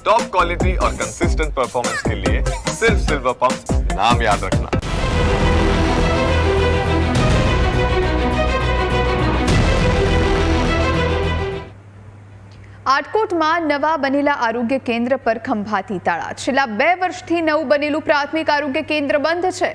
Top quality और consistent performance के लिए सिर्फ सिल्वर पंप नाम याद रखना આટકોટમાં નવા બનેલા આરોગ્ય કેન્દ્ર પર ખંભાતી તાળા છેલ્લા બે વર્ષથી નવું બનેલું પ્રાથમિક આરોગ્ય કેન્દ્ર બંધ છે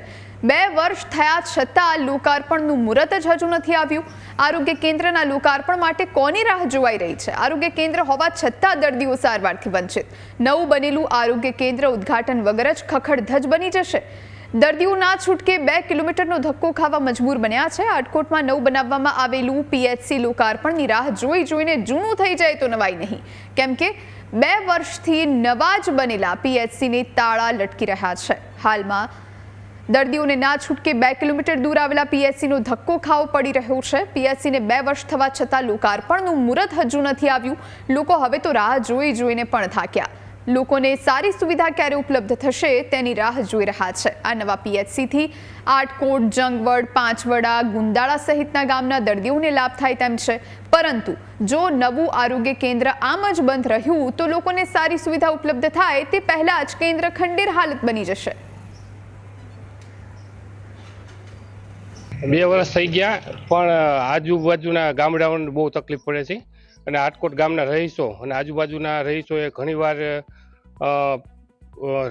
બે વર્ષ થયા છતાં લોકાર્પણનું મુહૂર્ત જ હજુ નથી આવ્યું. આરોગ્ય કેન્દ્રના લોકાર્પણ માટે કોની રાહ જોવાઈ રહી છે? આરોગ્ય કેન્દ્ર હોવા છતાં દર્દીઓ સારવારથી વંચિત. નવું બનેલું આરોગ્ય કેન્દ્ર ઉદ્ઘાટન વગર જ ખખડધજ બની જશે. દર્દીઓ ના છૂટકે બે કિલોમીટરનો ધક્કો ખાવા મજબૂર બન્યા છે. આટકોટમાં નવું બનાવવામાં આવેલું પીએચસી લોકાર્પણની રાહ જોઈ જોઈને જૂનું થઈ જાય તો નવાઈ નહીં. કેમ કે બે વર્ષથી નવા જ બનેલા પીએચસીને તાળા લટકી રહ્યા છે. હાલમાં દર્દીઓને ના છૂટકે બે કિલોમીટર દૂર આવેલા પીએસસીનો ધક્કો ખાવો પડી રહ્યો છે. પીએસસીને બે વર્ષ થવા છતાં લોકાર્પણનું મુહૂર્ત હજુ નથી આવ્યું. લોકો હવે તો રાહ જોઈ જોઈને પણ થાક્યા. લોકોને સારી સુવિધા ક્યારે ઉપલબ્ધ થશે તેની રાહ જોઈ રહ્યા છે. આ નવા પીએચસીથી આટકોટ જંગવડ પાંચવડા ગુંદાળા સહિતના ગામના દર્દીઓને લાભ થાય તેમ છે. પરંતુ જો નવું આરોગ્ય કેન્દ્ર આમ જ બંધ રહ્યું તો લોકોને સારી સુવિધા ઉપલબ્ધ થાય તે પહેલાં જ કેન્દ્ર ખંડેર હાલત બની જશે. બે વર્ષ થઈ ગયા, પણ આજુબાજુના ગામડાઓને બહુ તકલીફ પડે છે. અને આટકોટ ગામના રહીશો અને આજુબાજુના રહીશોએ ઘણીવાર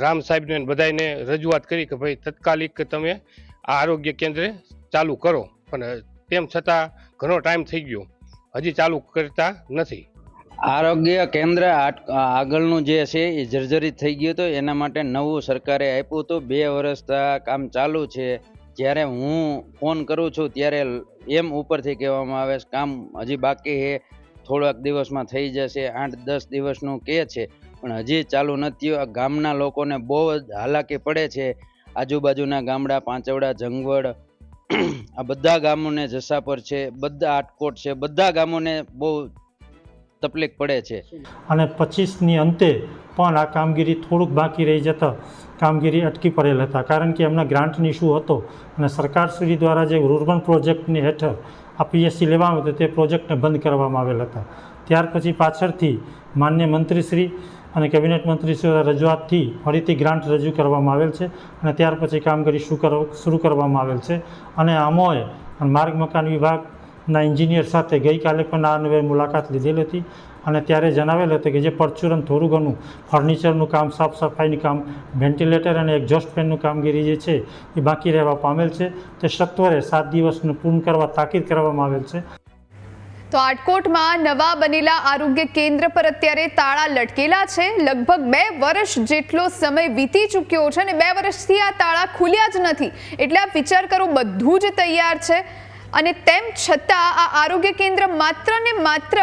રામ સાહેબને બધાને રજૂઆત કરી કે ભાઈ તત્કાલિક તમે આ આરોગ્ય કેન્દ્ર ચાલુ કરો. પણ તેમ છતાં ઘણો ટાઈમ થઈ ગયો. હજી ચાલુ કરતા નથી. આરોગ્ય કેન્દ્ર આગળનું જે છે એ જર્જરિત થઈ ગયું હતું. એના માટે નવું સરકારે આપ્યું હતું. બે વર્ષ કામ ચાલુ છે. જ્યારે હું ફોન કરું છું, ત્યારે એમ ઉપરથી કહેવામાં આવે છે, કામ હજી બાકી છે, થોડાક દિવસમાં થઈ જશે, આઠ દસ દિવસનું કહે છે, પણ હજી ચાલુ નથી ગામના લોકોને બહુ જ હાલાકી પડે છે. આજુબાજુના ગામડા, પાંચવડા, જંગવડ, આ બધા ગામોને જસાપર છે, બધા આટકોટ છે, બધા ગામોને બહુ તકલીફ પડે છે. અને પચીસની અંતે પણ આ કામગીરી થોડુંક બાકી રહી જતાં કામગીરી અટકી પડેલ હતા. કારણ કે એમના ગ્રાન્ટની ઇસ્યુ હતો અને સરકારશ્રી દ્વારા જે રૂરબન પ્રોજેક્ટની હેઠળ આ પીએસસી લેવામાં હતું તે પ્રોજેક્ટને બંધ કરવામાં આવેલ હતા. ત્યાર પછી પાછળથી માન્ય મંત્રીશ્રી અને કેબિનેટ મંત્રીશ્રી રજૂઆતથી ફરીથી ગ્રાન્ટ રજૂ કરવામાં આવેલ છે અને ત્યાર પછી કામગીરી શું શરૂ કરવામાં આવેલ છે. અને અમોએ માર્ગ મકાન વિભાગના એન્જિનિયર સાથે ગઈકાલે પણ આ અંગે મુલાકાત લીધેલી હતી અને ત્યારે જણાવેલ હતું કે જે પરચુરણ થોડું ઘણું ફર્નિચરનું કામ, સાફ સફાઈનું કામ, વેન્ટિલેટર અને એક્ઝોસ્ટ ફેનનું કામગીરી જે છે એ બાકી રહેવા પામેલ છે. તે સત્વરે સાત દિવસનું પૂર્ણ કરવા તાકીદ કરવામાં આવેલ છે. તો આટકોટમાં નવા બનેલા આરોગ્ય કેન્દ્ર પર અત્યારે તાળા લટકેલા છે. લગભગ બે વર્ષ જેટલો સમય વીતી ચૂક્યો છે અને બે વર્ષથી આ તાળા ખુલ્યા જ નથી. એટલે આપ વિચાર કરો, બધું જ તૈયાર છે. અને તેમ છતાં આ આરોગ્ય કેન્દ્ર માત્ર ને માત્ર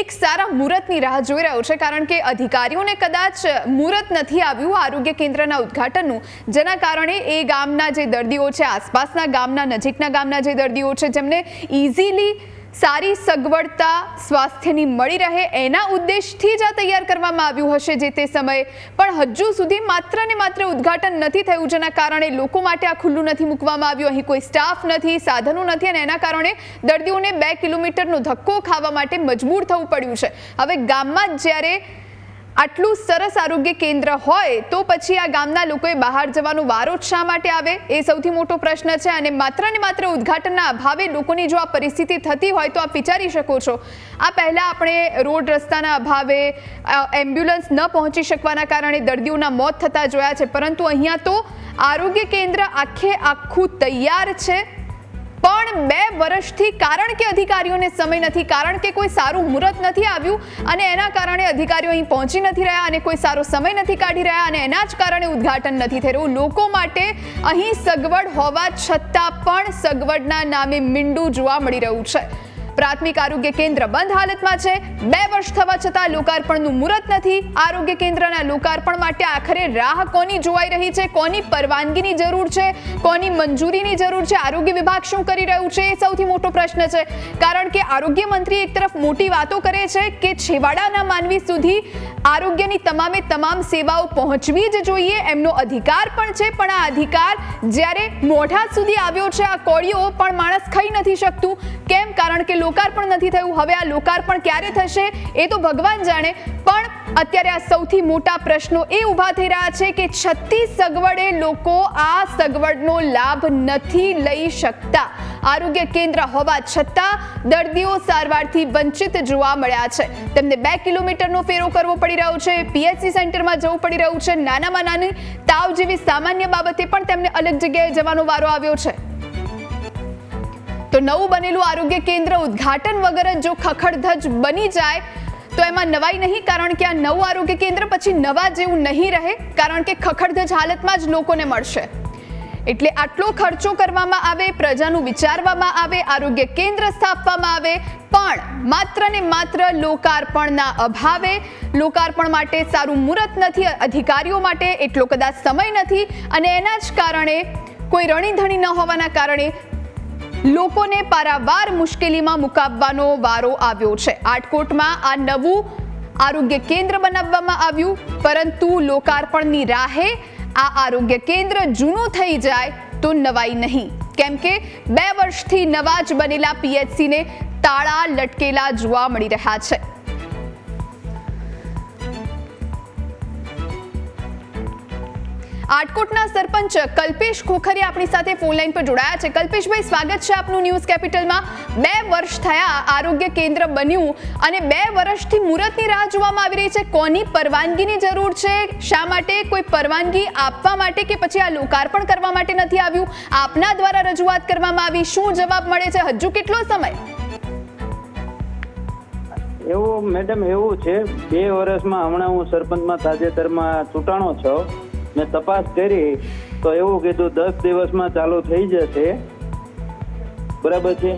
એક સારા મુહૂર્તની રાહ જોઈ રહ્યો છે, કારણ કે અધિકારીઓને કદાચ મુહૂર્ત નથી આવ્યું આરોગ્ય કેન્દ્રના ઉદ્ઘાટનનું, જેના કારણે એ ગામના જે દર્દીઓ છે, આસપાસના ગામના, નજીકના ગામના જે દર્દીઓ છે, જેમને ઇઝીલી સારી સગવડતા સ્વાસ્થ્યની મળી રહે એના ઉદ્દેશથી જ આ તૈયાર કરવામાં આવ્યું હશે જે તે સમયે. પણ હજુ સુધી માત્ર ને માત્ર ઉદ્ઘાટન નથી થયું, જેના કારણે લોકો માટે આ ખુલ્લું નથી મૂકવામાં આવ્યું. અહીં કોઈ સ્ટાફ નથી, સાધનો નથી અને એના કારણે દર્દીઓને બે કિલોમીટરનો ધક્કો ખાવા માટે મજબૂર થવું પડ્યું છે. હવે ગામમાં જ જ્યારે આટલું સરસ આરોગ્ય કેન્દ્ર હોય તો પછી આ ગામના લોકોએ બહાર જવાનો વારો શા માટે આવે? એ સૌથી મોટો પ્રશ્ન છે અને માત્ર ને માત્ર ઉદ્ઘાટનના અભાવે લોકોની જો આ પરિસ્થિતિ થતી હોય તો આપ વિચારી શકો છો. આ પહેલાં આપણે રોડ રસ્તાના અભાવે એમ્બ્યુલન્સ ન પહોંચી શકવાના કારણે દર્દીઓના મોત થતા જોયા છે. પરંતુ અહીંયા તો આરોગ્ય કેન્દ્ર આખે આખું તૈયાર છે. પણ બે વર્ષથી કારણ કે અધિકારીઓને સમય નથી, કારણ કે કોઈ સારું મુહૂર્ત નથી આવ્યું અને એના કારણે અધિકારીઓ અહીં પહોંચી નથી રહ્યા અને કોઈ સારો સમય નથી કાઢી રહ્યા અને એના જ કારણે ઉદ્ઘાટન નથી થઈ રહ્યું. લોકો માટે અહીં સગવડ હોવા છતાં પણ સગવડના નામે મીંડું જોવા મળી રહ્યું છે. પ્રાથમિક આરોગ્ય કેન્દ્ર બંધ હાલતમાં છે. બે વર્ષ થવા છતાં લોકાર્પણનું મુહૂર્ત નથી. આરોગ્ય કેન્દ્રના લોકાર્પણ માટે આખરે રાહ કોની જોવાઈ રહી છે? કોની પરવાનગીની જરૂર છે? કોની મંજૂરીની જરૂર છે? આરોગ્ય વિભાગ શું કરી રહ્યું છે? એ સૌથી મોટો પ્રશ્ન છે. કારણ કે આરોગ્ય મંત્રી એક તરફ મોટી વાતો કરે છે કે છેવાડાના માનવી સુધી આરોગ્યની તમામે તમામ સેવાઓ પહોંચવી જ જોઈએ. એમનો અધિકાર પણ છે. પણ આ અધિકાર જ્યારે મોઢા સુધી આવ્યો છે, આ કોળીઓ પણ માણસ ખાઈ નથી શકતું. કેમ? કારણ કે લોકાર્પણ નથી થયું. હવે આ લોકાર્પણ ક્યારે થશે એ તો ભગવાન જાણે. પણ અત્યારે આ સૌથી મોટા પ્રશ્નો એ ઊભા થઈ રહ્યા છે કે છત્તીસ સગવડે લોકો આ સગવડનો લાભ નથી લઈ શકતા. આરોગ્ય કેન્દ્ર હોવા છતાં દર્દીઓ સારવારથી વંચિત જોવા મળ્યા છે. તેમને બે કિલોમીટરનો ફેરો કરવો પડી રહ્યો છે. પીએચસી સેન્ટરમાં જવું પડી રહ્યું છે. નાનામાં નાની તાવ જેવી સામાન્ય બાબતે પણ તેમને અલગ જગ્યાએ જવાનો વારો આવ્યો છે. તો નવું બનેલું આરોગ્ય કેન્દ્ર ઉદ્ઘાટન વગર જ જો ખખડધજ બની જાય, તો એમાં નવાઈ નહીં, કારણ કે આ નવું આરોગ્ય કેન્દ્ર પછી નવા જેવું નહીં રહે, કારણ કે ખખડધજ હાલતમાં જ લોકોને મળશે. એટલે આટલો ખર્ચો કરવામાં આવે, પ્રજાનું વિચારવામાં આવે, આરોગ્ય કેન્દ્ર સ્થાપવામાં આવે, પણ માત્ર ને માત્ર લોકાર્પણના અભાવે, લોકાર્પણ માટે સારું મુહૂર્ત નથી, અધિકારીઓ માટે એટલો કદાચ સમય નથી, અને એના જ કારણે કોઈ રણીધણી ન હોવાના કારણે લોકોને પારાવાર મુશ્કેલીમાં મુકાવવાનો વારો આવ્યો છે. આટકોટમાં આ નવું આરોગ્ય કેન્દ્ર બનાવવામાં આવ્યું, પરંતુ લોકાર્પણની રાહે આ આરોગ્ય કેન્દ્ર જૂનું થઈ જાય તો નવાઈ નહીં. કેમ કે બે વર્ષથી નવા જ બનેલા પીએચસીને તાળા લટકેલા જોવા મળી રહ્યા છે. આટકોટના સરપંચ કલ્પેશ ખોખરિયા આપણી સાથે ફોનલાઈન પર જોડાયા છે. કલ્પેશભાઈ, સ્વાગત છે આપનું ન્યૂઝ કેપિટલમાં. બે વર્ષ થયા આરોગ્ય કેન્દ્ર બન્યું અને બે વર્ષથી મુહૂર્તની રાહ જોવામાં આવી રહી છે. કોની પરવાનગીની જરૂર છે? શા માટે? કોઈ પરવાનગી આપવા માટે કે પછી આ લોકાર્પણ કરવા માટે નથી આવ્યું? આપના દ્વારા રજૂઆત કરવામાં આવી. શું જવાબ મળે છે? હજુ કેટલો સમય? એવું, મેડમ, એવું છે. બે વર્ષમાં હમણાં હું સરપંચમાં તાજેતરમાં ચૂંટાણો છું. મેં તપાસ કરી તો એવું કીધું દસ દિવસમાં ચાલુ થઈ જશે. બરાબર છે?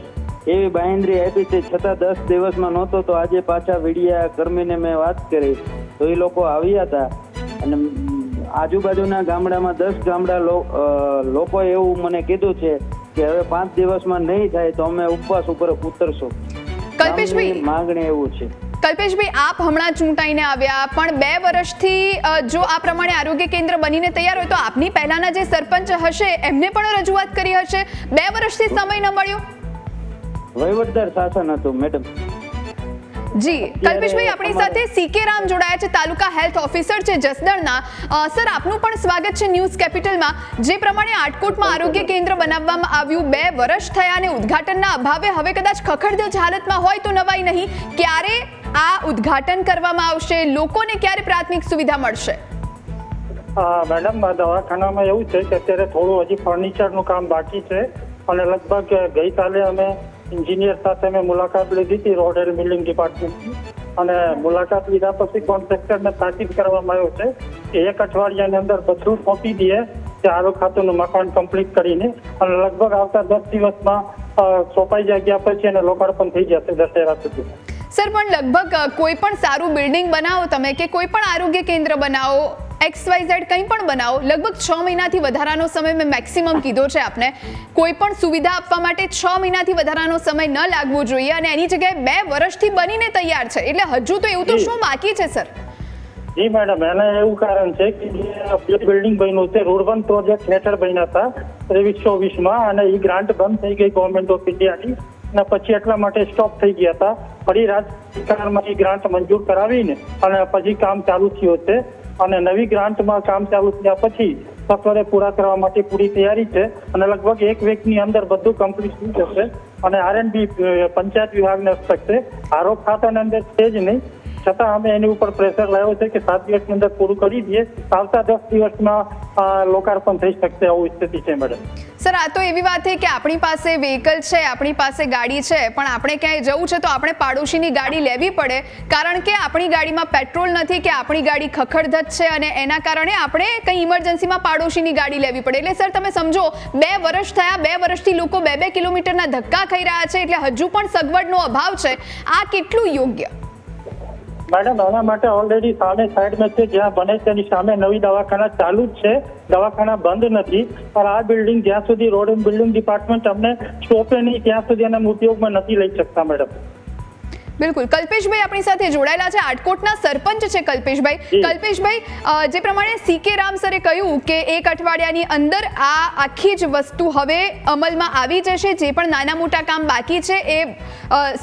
એવી બાહેન્દ્રી આપી છે. છતાં દસ દિવસમાં નહોતો તો આજે પાછા વીડિયા કર્મીને મેં વાત કરી. તો એ લોકો આવ્યા હતા. અને આજુબાજુના ગામડામાં દસ ગામડા લોકોએ એવું મને કીધું છે કે હવે પાંચ દિવસમાં નહીં થાય તો અમે ઉપવાસ ઉપર ઉતરશું. કલ્પેશભાઈ માંગણી એવું છે. કલ્પેશભાઈ આપ હમણાં ચૂંટાઈને આવ્યા પણ બે વર્ષથી જો આ પ્રમાણે આરોગ્ય કેન્દ્ર બનીને તૈયાર હોય તો આપની પહેલાના જે સરપંચ હશે એમને પણ રજૂઆત કરી હશે. બે વર્ષથી સમય ન મળ્યો. વહીવટદાર શાસન હતું મેડમ. જી કલ્પેશભાઈ આપણી સાથે સીકે રામ જોડાયા છે તાલુકા હેલ્થ ઓફિસર છે જસદણના. સર આપનું પણ સ્વાગત છે ન્યૂઝ કેપિટલમાં. જે પ્રમાણે આટકોટમાં આરોગ્ય કેન્દ્ર બનાવવામાં આવ્યું બે વર્ષ થયા અને ઉદ્ઘાટનના અભાવે હવે કદાચ ખખડધજ હાલતમાં હોય તો નવાઈ નહીં. ક્યારે આ ઉદ્ઘાટન કરવામાં આવશે. લોકોને ક્યારે પ્રાથમિક સુવિધા મળશે? મેડમ દવાખાનામાં એવું છે કે અત્યારે થોડું હજી ફર્નિચરનું કામ બાકી છે અને લગભગ ગઈકાલે અમે એન્જિનિયર સાથે અમે મુલાકાત લીધી હતી રોડ એન્ડ બિલ્ડિંગ ડિપાર્ટમેન્ટની અને મુલાકાત લીધા પછી કોન્ટ્રાક્ટરને તાકીદ કરવામાં આવ્યો છે કે એક અઠવાડિયાની અંદર બધું સોંપી દઈએ ચારો ખાતુંનું મકાન કમ્પ્લીટ કરીને અને લગભગ આવતા દસ દિવસમાં સોંપાઈ જગ્યા પછી એને લોકાર્પણ થઈ જશે દશેરા સુધી સર પણ લગભગ કોઈ પણ સારું બિલ્ડિંગ બનાવો તમે કે કોઈ પણ આરોગ્ય કેન્દ્ર બનાવો એક્સ વાય ઝેડ કંઈ પણ બનાવો લગભગ છ મહિનાથી વધારાનો સમય મેં મેક્સિમમ કીધો છે આપને. કોઈ પણ સુવિધા આપવા માટે છ મહિનાથી વધારાનો સમય ન લાગવો જોઈએ અને એની જગ્યાએ બે વર્ષથી બનીને તૈયાર છે. એટલે હજુ તો એવું તો શું બાકી છે સર? જી મેડમ એને એવું કારણ છે કે જે બિલ્ડિંગ બન્યું છે રૂરબન પ્રોજેક્ટ હેઠળ બન્યા હતા ત્રેવીસ ચોવીસમાં અને એ ગ્રાન્ટ બંધ થઈ ગઈ ગવર્મેન્ટ ઓફ ઇન્ડિયાની. અને પછી એટલા માટે સ્ટોપ થઈ ગયા હતા. ફરી રાજ્ય સરકારમાં એ ગ્રાન્ટ મંજૂર કરાવીને અને પછી કામ ચાલુ થયું છે. અને નવી ગ્રાન્ટમાં કામ ચાલુ થયા પછી સત્વરે પૂરા કરવા માટે પૂરી તૈયારી છે. અને લગભગ એક વીકની અંદર બધું કમ્પ્લીટ થઈ જશે. અને આર એન્ડ બી પંચાયત વિભાગને હસ્તક આરોપ ખાતાની અંદર છે જ નહીં. છતાં અમે એની ઉપર પ્રેશર લાવ્યો છે કે સાત દિવસની અંદર પૂરું કરી દઈએ. આવતા દસ દિવસમાં લોકાર્પણ થઈ શકશે આવું સ્થિતિ છે મેડમ સર આ તો એવી વાત છે કે આપણી પાસે વ્હીકલ છે, આપણી પાસે ગાડી છે, પણ આપણે ક્યાંય જવું છે તો આપણે પાડોશીની ગાડી લેવી પડે. કારણ કે આપણી ગાડીમાં પેટ્રોલ નથી કે આપણી ગાડી ખખડધજ છે અને એના કારણે આપણે કંઈ ઇમરજન્સીમાં પાડોશીની ગાડી લેવી પડે. એટલે સર તમે સમજો, બે વર્ષ થયા, બે વર્ષથી લોકો બે બે કિલોમીટરના ધક્કા ખાઈ રહ્યા છે, એટલે હજુ પણ સગવડનો અભાવ છે. આ કેટલું યોગ્ય? મેડમ, એના માટે ઓલરેડી સામે સાઈડમાં છે, જ્યાં બને તેની સામે નવી દવાખાના ચાલુ જ છે. દવાખાના બંધ નથી, પણ આ બિલ્ડિંગ જ્યાં સુધી રોડ એન્ડ બિલ્ડિંગ ડિપાર્ટમેન્ટ અમને સોંપે નહીં, ત્યાં સુધી એના ઉપયોગમાં નથી લઈ શકતા, મેડમ. બિલકુલ. કલ્પેશભાઈ આપણી સાથે જોડાયેલા છે. આટકોટના સરપંચ છે કલ્પેશભાઈ. કલ્પેશભાઈ જે પ્રમાણે સી કે રામ સરે કહ્યું કે એક અઠવાડિયાની અંદર આ આખી જ વસ્તુ હવે અમલમાં આવી જશે. જે પણ નાના મોટા કામ બાકી છે એ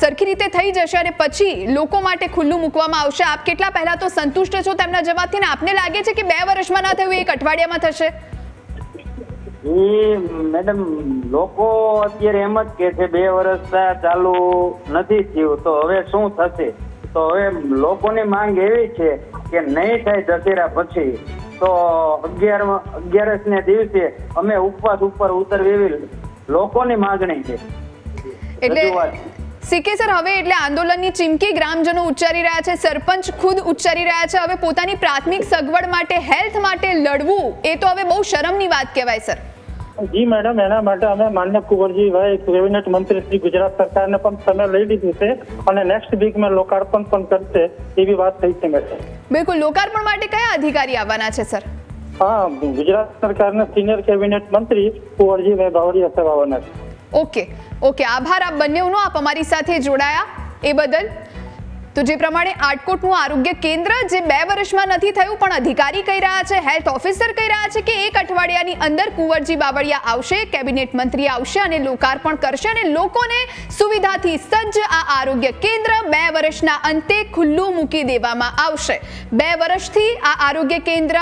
સરખી રીતે થઈ જશે અને પછી લોકો માટે ખુલ્લું મૂકવામાં આવશે. આપ કેટલા પહેલા તો સંતુષ્ટ છો? તેમના જવાબથી ને આપને લાગે છે કે બે વર્ષમાં ના થયું એક અઠવાડિયામાં થશે? એ મેડમ લોકો અત્યારે એમ જ કે છે બે વર્ષ ચાલુ નથી થયું તો હવે શું થશે? તો હવે લોકોની માંગ એવી છે કે નહીં થાય દશેરા પછી તો અગિયાર અગિયારસ ને દિવસે અમે ઉપવાસ ઉપર ઉતરવી એવી લોકોની માંગણી છે. એટલે. સીકે સર હવે એટલે આંદોલનની ચીમકી ગ્રામજનો ઉચ્ચારી રહ્યા છે સરપંચ ખુદ ઉચ્ચારી રહ્યા છે હવે પોતાની પ્રાથમિક સગવડ માટે હેલ્થ માટે લડવું એ તો હવે બહુ શરમની વાત કહેવાય સર. જી મેડમ એના માટે અમે માન્ય કુંવરજીભાઈ કેબિનેટ મંત્રી શ્રી ગુજરાત સરકારને પણ સમય લઈ લીધું છે અને નેક્સ્ટ વીકમાં લોકાર્પણ પણ કરશે એવી વાત થઈ છે મેડમ. બિલકુલ લોકાર્પણ માટે કયા અધિકારી આવવાના છે સર? હા ગુજરાત સરકારના સિનિયર કેબિનેટ મંત્રી કુંવરજીભાઈ બાવળિયા સાહેબ આવવાના છે. ઓકે ઓકે આભાર. આપ બંનેનો આપ અમારી સાથે જોડાયા. એ બદલ તો જે પ્રમાણે આટકોટનું આરોગ્ય કેન્દ્ર જે બે વર્ષમાં નથી થયું, પણ અધિકારી કહી રહ્યા છે, હેલ્થ ઓફિસર કહી રહ્યા છે કે એક અઠવાડિયાની અંદર કુંવરજી બાવળિયા આવશે, કેબિનેટ મંત્રી આવશે અને લોકાર્પણ કરશે અને લોકોને સુવિધાથી સજ્જ આ આરોગ્ય કેન્દ્ર બે વર્ષના અંતે ખુલ્લું મૂકી દેવામાં આવશે. બે વર્ષથી આ આરોગ્ય કેન્દ્ર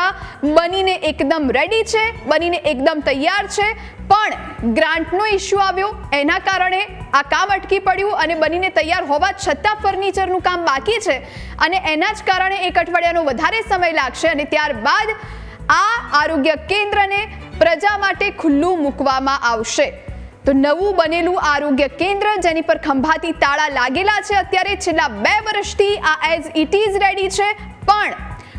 બનીને એકદમ રેડી છે, બનીને એકદમ તૈયાર છે પણ ગ્રાન્ટનો ઇશ્યુ આવ્યો. એના કારણે આ કામ અટકી પડ્યું અને બનીને તૈયાર હોવા છતાં ફર્નિચરનું કામ બાકી છે. અને એના જ કારણે એક અઠવાડિયાનો વધારે સમય લાગશે અને ત્યારબાદ આ આરોગ્ય કેન્દ્રને પ્રજા માટે ખુલ્લું મૂકવામાં આવશે. તો નવું બનેલું આરોગ્ય કેન્દ્ર જેની પર ખંભાતી તાળા લાગેલા છે, અત્યારે છેલ્લા બે વર્ષથી આ એઝ ઇટ ઇઝ રેડી છે. પણ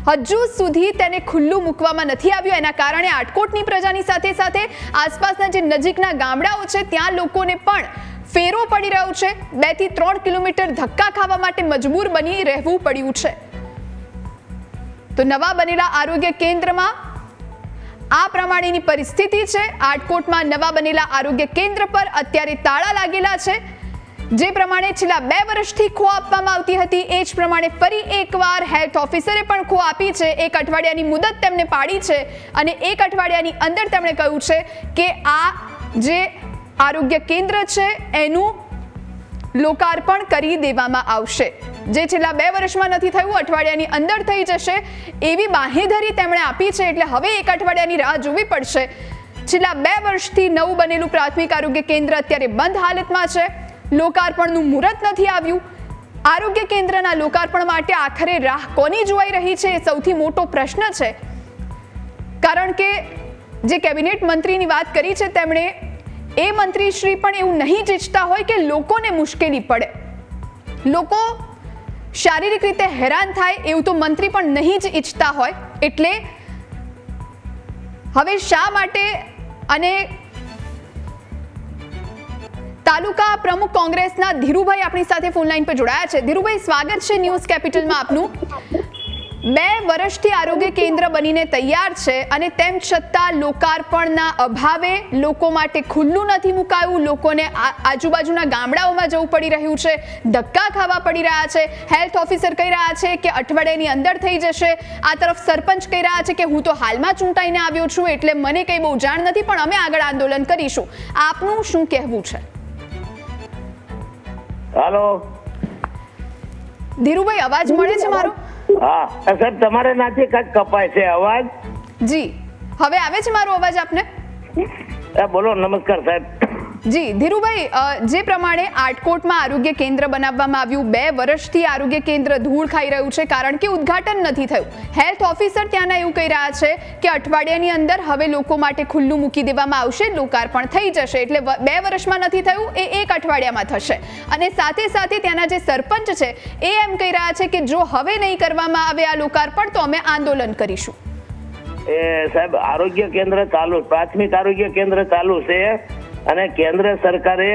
હજુ સુધી તેને ખુલ્લું મૂકવામાં નથી આવ્યું. એના કારણે આટકોટની પ્રજાની સાથે સાથે આસપાસના જે નજીકના ગામડાઓ છે, ત્યાં લોકોને પણ ફેરો પડી રહ્યો છે. બેથી ત્રણ કિલોમીટર ધક્કા ખાવા માટે મજબૂર બની રહેવું પડ્યું છે. તો નવા બનેલા આરોગ્ય કેન્દ્રમાં આ પ્રમાણેની પરિસ્થિતિ છે. આટકોટમાં નવા બનેલા આરોગ્ય કેન્દ્ર પર અત્યારે તાળા લાગેલા છે. જે પ્રમાણે છેલ્લા બે વર્ષથી ખો આપવામાં આવતી હતી, એ જ પ્રમાણે ફરી એકવાર હેલ્થ ઓફિસરે પણ ખો આપી છે. એક અઠવાડિયાની મુદત તેમને પાડી છે અને એક અઠવાડિયાની અંદર તેમણે કહ્યું છે કે આ જે આરોગ્ય કેન્દ્ર છે, એનું લોકાર્પણ કરી દેવામાં આવશે. જે છેલ્લા બે વર્ષમાં નથી થયું, અઠવાડિયાની અંદર થઈ જશે એવી બાંહેધરી તેમણે આપી છે, એટલે હવે એક અઠવાડિયાની રાહ જોવી પડશે. છેલ્લા બે વર્ષથી નવું બનેલું પ્રાથમિક આરોગ્ય કેન્દ્ર અત્યારે બંધ હાલતમાં છે. લોકાર્પણનું મુહૂર્ત નથી આવ્યું. આરોગ્ય કેન્દ્રના લોકાર્પણ માટે આખરે રાહ કોની જોવાઈ રહી છે એ સૌથી મોટો પ્રશ્ન છે. કારણ કે જે કેબિનેટ મંત્રીની વાત કરી છે તેમણે, એ મંત્રીશ્રી પણ એવું નહીં જ ઈચ્છતા હોય કે લોકોને મુશ્કેલી પડે. લોકો શારીરિક રીતે હેરાન થાય એવું તો મંત્રી પણ નહીં જ ઈચ્છતા હોય. એટલે હવે શા માટે અને તાલુકા પ્રમુખ કોંગ્રેસના ધીરુભાઈ આપણી સાથે ફોન લાઈન પર જોડાયા છે. ધીરુભાઈ, સ્વાગત છે ન્યૂઝ કેપિટલમાં આપનું. બે વર્ષથી આરોગ્ય કેન્દ્ર બનીને તૈયાર છે અને તેમ છતાં લોકાર્પણના અભાવે લોકો માટે ખુલ્લું નથી મુકાયું. લોકોને આજુબાજુના ગામડાઓમાં જવું પડી રહ્યું છે. ધક્કા ખાવા પડી રહ્યા છે. હેલ્થ ઓફિસર કહી રહ્યા છે કે અઠવાડિયાની અંદર થઈ જશે. આ તરફ સરપંચ કહી રહ્યા છે કે હું તો હાલમાં ચૂંટાઈને આવ્યો છું, એટલે મને કંઈ બહુ જાણ નથી, પણ અમે આગળ આંદોલન કરીશું. આપનું શું કહેવું છે? હાલો. ધીરુભાઈ અવાજ મળે છે મારો? હા સાહેબ તમારે નાથી કાંઈક કપાય છે અવાજ? જી. હવે આવે છે મારો અવાજ આપને? બોલો નમસ્કાર સાહેબ. જી, ધીરુભાઈ જે પ્રમાણે આટકોટમાં આરોગ્ય કેન્દ્ર બનાવવામાં આવ્યું, બે વર્ષથી આરોગ્ય કેન્દ્ર ધૂળ ખાઈ રહ્યું છે, કારણ કે ઉદ્ઘાટન નથી થયું. હેલ્થ ઓફિસર ત્યાંના એવું કહી રહ્યા છે કે અઠવાડિયાની અંદર હવે લોકો માટે ખુલ્લું મૂકી દેવામાં આવશે, લોકાર્પણ થઈ જશે. એટલે બે વર્ષમાં નથી થયું, એ એક અઠવાડિયામાં થશે. અને સાથે સાથે ત્યાંના જે સરપંચ છે, એ એમ કહી રહ્યા છે કે જો હવે નહીં કરવામાં આવે આ લોકાર્પણ, તો અમે આંદોલન કરીશું. એ સાહેબ, આરોગ્ય કેન્દ્ર ચાલુ, પ્રાથમિક આરોગ્ય કેન્દ્ર ચાલુ છે. અને કેન્દ્ર સરકારે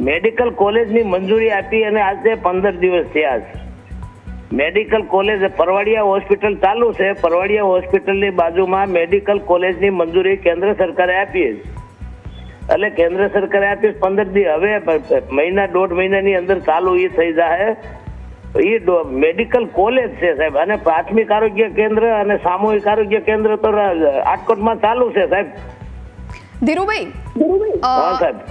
મેડિકલ કોલેજની મંજૂરી આપી અને આજે પંદર દિવસ થયા છે. મેડિકલ કોલેજ પરવાડિયા હોસ્પિટલ ચાલુ છે. પરવાડિયા હોસ્પિટલની બાજુમાં મેડિકલ કોલેજની મંજૂરી કેન્દ્ર સરકારે આપી એટલે કેન્દ્ર સરકારે આપી પંદર દિવસ હવે મહિના, દોઢ મહિનાની અંદર ચાલુ એ થઈ જાય એ મેડિકલ કોલેજ છે સાહેબ. અને પ્રાથમિક આરોગ્ય કેન્દ્ર અને સામૂહિક આરોગ્ય કેન્દ્ર તો રાજકોટમાં ચાલુ છે સાહેબ. ધીરુભાઈ.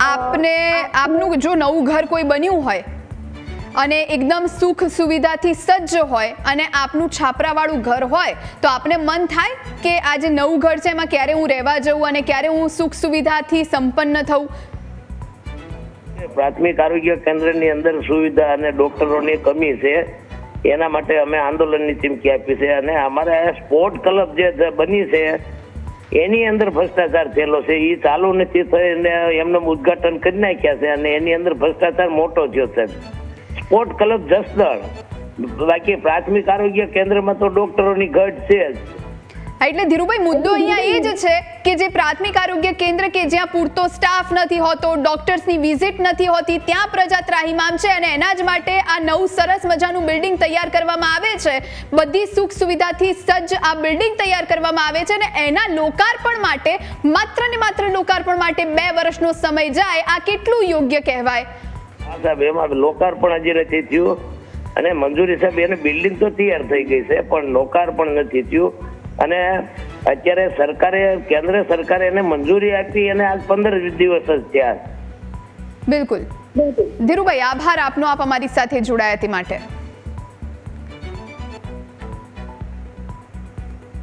આપને આપનું જો નવું ઘર કોઈ બન્યું હોય અને એકદમ સુખ સુવિધાથી સજ્જ હોય અને આપનું છાપરાવાળું ઘર હોય તો આપને મન થાય કે આ જે નવું ઘર છે એમાં ક્યારે હું રહેવા જઉં અને ક્યારે હું સુખ સુવિધાથી સંપન્ન થઉં પ્રાથમિક આરોગ્ય કેન્દ્રની અંદર સુવિધા અને ડોક્ટરોની કમી છે એના માટે અમે આંદોલનની ચીમકી આપી છે અને અમારે સ્પોર્ટ ક્લબ જે બની છે એની અંદર ભ્રષ્ટાચાર થયેલો છે. એ ચાલુ નથી થઈને એમને ઉદઘાટન કરી નાખ્યા છે અને એની અંદર ભ્રષ્ટાચાર મોટો થયો છે. સ્પોર્ટ ક્લબ જસદણ, બાકી પ્રાથમિક આરોગ્ય કેન્દ્રમાં તો ડોક્ટરોની ઘટ છે જ. એટલે ધીરુભાઈ મુદ્દો અહીંયા એ જ છે કે જે પ્રાથમિક આરોગ્ય કેન્દ્ર કે જ્યાં પૂરતો સ્ટાફ નથી હોતો ડોક્ટર્સની વિઝિટ નથી હોતી ત્યાં પ્રજા ત્રાહિમામ છે અને એના જ માટે આ નવું સરસ મજાનું બિલ્ડિંગ તૈયાર કરવામાં આવે છે. બધી સુખ સુવિધાથી સજ્જ આ બિલ્ડિંગ તૈયાર કરવામાં આવે છે અને એના લોકાર્પણ માટે માત્ર ને માત્ર લોકાર્પણ માટે બે વર્ષનો સમય જાય આ કેટલું યોગ્ય કહેવાય? હા સાહેબ એમાં લોકાર્પણ હજી નથી થયું અને મંજૂરી સાહેબ એને બિલ્ડિંગ તો તૈયાર થઈ ગઈ છે પણ લોકાર્પણ નથી થયું. અને અત્યારે સરકારે, કેન્દ્ર સરકારે એને મંજૂરી આપી અને આજ પંદર દિવસ જ થયા. બિલકુલ. ધીરુભાઈ, આભાર આપનો, આપ અમારી સાથે જોડાયા તે માટે.